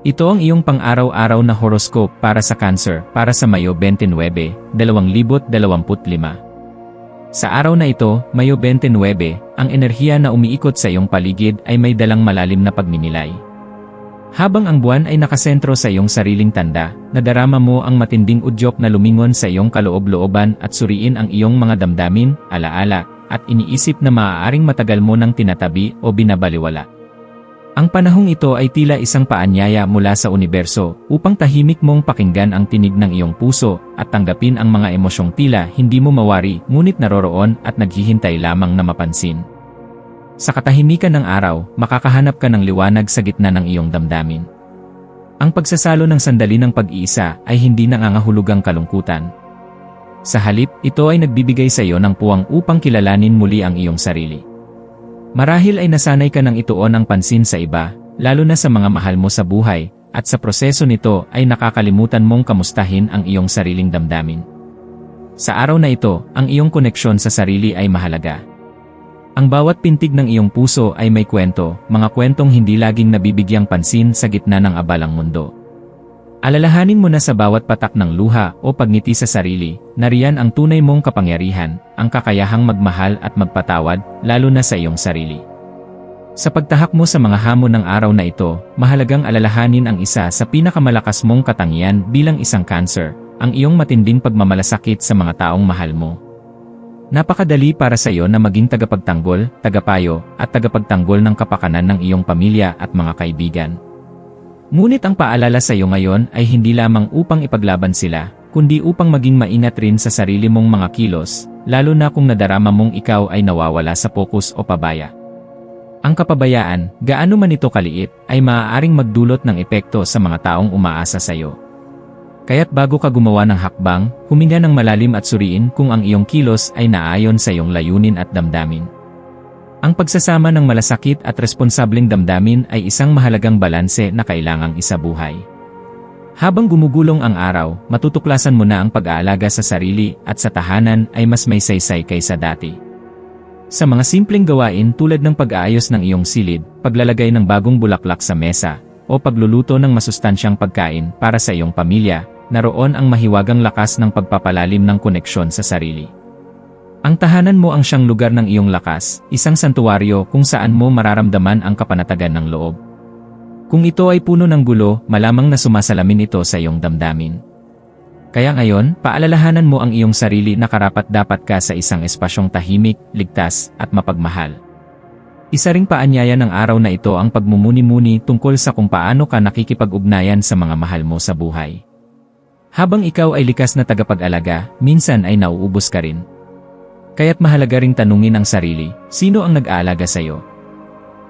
Ito ang iyong pang-araw-araw na horoscope para sa Cancer para sa Mayo 29, 2025. Sa araw na ito, Mayo 29, ang enerhiya na umiikot sa iyong paligid ay may dalang malalim na pagninilay. Habang ang buwan ay nakasentro sa iyong sariling tanda, nadarama mo ang matinding udyok na lumingon sa iyong kaloob-looban at suriin ang iyong mga damdamin, alaala, at iniisip na maaaring matagal mo nang tinatabi o binabaliwala. Ang panahong ito ay tila isang paanyaya mula sa universo upang tahimik mong pakinggan ang tinig ng iyong puso at tanggapin ang mga emosyong tila hindi mo mawari ngunit naroroon at naghihintay lamang na mapansin. Sa katahimikan ng araw, makakahanap ka ng liwanag sa gitna ng iyong damdamin. Ang pagsasalo ng sandali ng pag-iisa ay hindi nangangahulugang kalungkutan. Sa halip, ito ay nagbibigay sa iyo ng puwang upang kilalanin muli ang iyong sarili. Marahil ay nasanay ka ng ituon ang pansin sa iba, lalo na sa mga mahal mo sa buhay, at sa proseso nito ay nakakalimutan mong kamustahin ang iyong sariling damdamin. Sa araw na ito, ang iyong koneksyon sa sarili ay mahalaga. Ang bawat pintig ng iyong puso ay may kwento, mga kwentong hindi laging nabibigyang pansin sa gitna ng abalang mundo. Alalahanin mo na sa bawat patak ng luha o pagngiti sa sarili, nariyan ang tunay mong kapangyarihan, ang kakayahang magmahal at magpatawad, lalo na sa iyong sarili. Sa pagtahak mo sa mga hamon ng araw na ito, mahalagang alalahanin ang isa sa pinakamalakas mong katangian bilang isang cancer, ang iyong matinding pagmamalasakit sa mga taong mahal mo. Napakadali para sa iyo na maging tagapagtanggol, tagapayo, at tagapagtanggol ng kapakanan ng iyong pamilya at mga kaibigan. Ngunit ang paalala sa iyo ngayon ay hindi lamang upang ipaglaban sila, kundi upang maging mainat rin sa sarili mong mga kilos, lalo na kung nadarama mong ikaw ay nawawala sa pokus o pabaya. Ang kapabayaan, gaano man ito kaliit, ay maaaring magdulot ng epekto sa mga taong umaasa sa iyo. Kaya't bago ka gumawa ng hakbang, huminga ng malalim at suriin kung ang iyong kilos ay naayon sa iyong layunin at damdamin. Ang pagsasama ng malasakit at responsableng damdamin ay isang mahalagang balanse na kailangang isabuhay. Habang gumugulong ang araw, matutuklasan mo na ang pag-aalaga sa sarili at sa tahanan ay mas may saysay kaysa dati. Sa mga simpleng gawain tulad ng pag-aayos ng iyong silid, paglalagay ng bagong bulaklak sa mesa, o pagluluto ng masustansyang pagkain para sa iyong pamilya, naroon ang mahiwagang lakas ng pagpapalalim ng koneksyon sa sarili. Ang tahanan mo ang siyang lugar ng iyong lakas, isang santuwaryo kung saan mo mararamdaman ang kapanatagan ng loob. Kung ito ay puno ng gulo, malamang na sumasalamin ito sa iyong damdamin. Kaya ngayon, paalalahanan mo ang iyong sarili na karapat dapat ka sa isang espasyong tahimik, ligtas, at mapagmahal. Isa ring paanyaya ng araw na ito ang pagmumuni-muni tungkol sa kung paano ka nakikipag-ugnayan sa mga mahal mo sa buhay. Habang ikaw ay likas na tagapag-alaga, minsan ay nauubos ka rin. Kaya't mahalaga ring tanungin ang sarili, sino ang nag-aalaga sa iyo?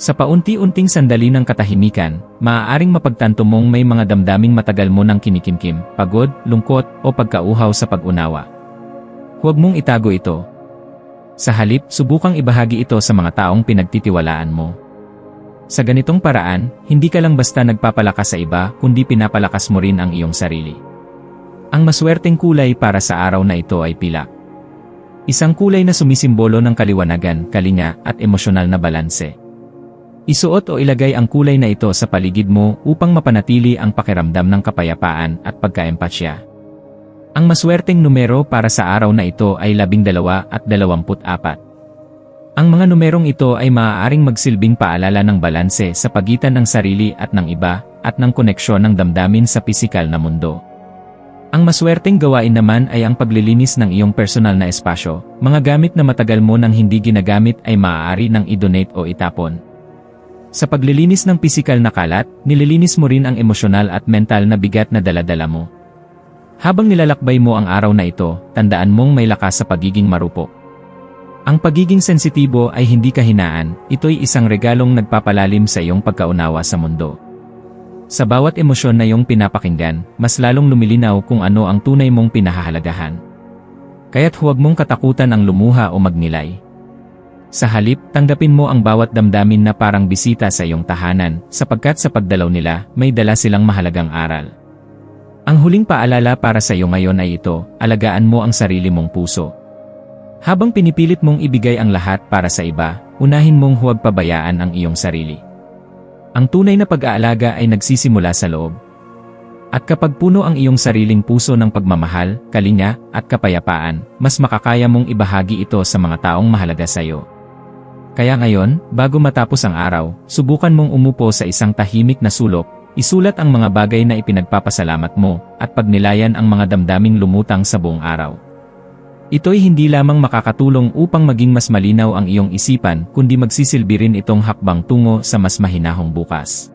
Sa paunti-unting sandali ng katahimikan, maaaring mapagtanto mong may mga damdaming matagal mo nang kinikimkim, pagod, lungkot, o pagkauhaw sa pag-unawa. Huwag mong itago ito. Sa halip, subukang ibahagi ito sa mga taong pinagtitiwalaan mo. Sa ganitong paraan, hindi ka lang basta nagpapalakas sa iba, kundi pinapalakas mo rin ang iyong sarili. Ang maswerteng kulay para sa araw na ito ay pilak. Isang kulay na sumisimbolo ng kaliwanagan, kalinga, at emosyonal na balanse. Isuot o ilagay ang kulay na ito sa paligid mo upang mapanatili ang pakiramdam ng kapayapaan at pagkaempatsya. Ang maswerteng numero para sa araw na ito ay 12 at 24. Ang mga numerong ito ay maaaring magsilbing paalala ng balanse sa pagitan ng sarili at ng iba at ng koneksyon ng damdamin sa pisikal na mundo. Ang maswerteng gawain naman ay ang paglilinis ng iyong personal na espasyo. Mga gamit na matagal mo nang hindi ginagamit ay maaari nang idonate o itapon. Sa paglilinis ng pisikal na kalat, nililinis mo rin ang emosyonal at mental na bigat na daladala mo. Habang nilalakbay mo ang araw na ito, tandaan mong may lakas sa pagiging marupok. Ang pagiging sensitibo ay hindi kahinaan, ito'y isang regalong nagpapalalim sa iyong pagkaunawa sa mundo. Sa bawat emosyon na iyong pinapakinggan, mas lalong lumilinaw kung ano ang tunay mong pinahahalagahan. Kaya't huwag mong katakutan ang lumuha o magnilay. Sa halip, tanggapin mo ang bawat damdamin na parang bisita sa iyong tahanan, sapagkat sa pagdalaw nila, may dala silang mahalagang aral. Ang huling paalala para sa iyo ngayon ay ito, alagaan mo ang sarili mong puso. Habang pinipilit mong ibigay ang lahat para sa iba, unahin mong huwag pabayaan ang iyong sarili. Ang tunay na pag-aalaga ay nagsisimula sa loob. At kapag puno ang iyong sariling puso ng pagmamahal, kalinya, at kapayapaan, mas makakaya mong ibahagi ito sa mga taong mahalaga sa iyo. Kaya ngayon, bago matapos ang araw, subukan mong umupo sa isang tahimik na sulok, isulat ang mga bagay na ipinagpapasalamat mo, at pagnilayan ang mga damdaming lumutang sa buong araw. Ito'y hindi lamang makakatulong upang maging mas malinaw ang iyong isipan kundi magsisilbi rin itong hakbang tungo sa mas mahinahong bukas.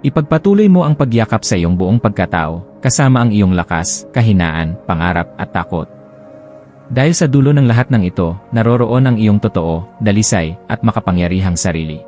Ipagpatuloy mo ang pagyakap sa iyong buong pagkatao, kasama ang iyong lakas, kahinaan, pangarap at takot. Dahil sa dulo ng lahat ng ito, naroroon ang iyong totoo, dalisay, at makapangyarihang sarili.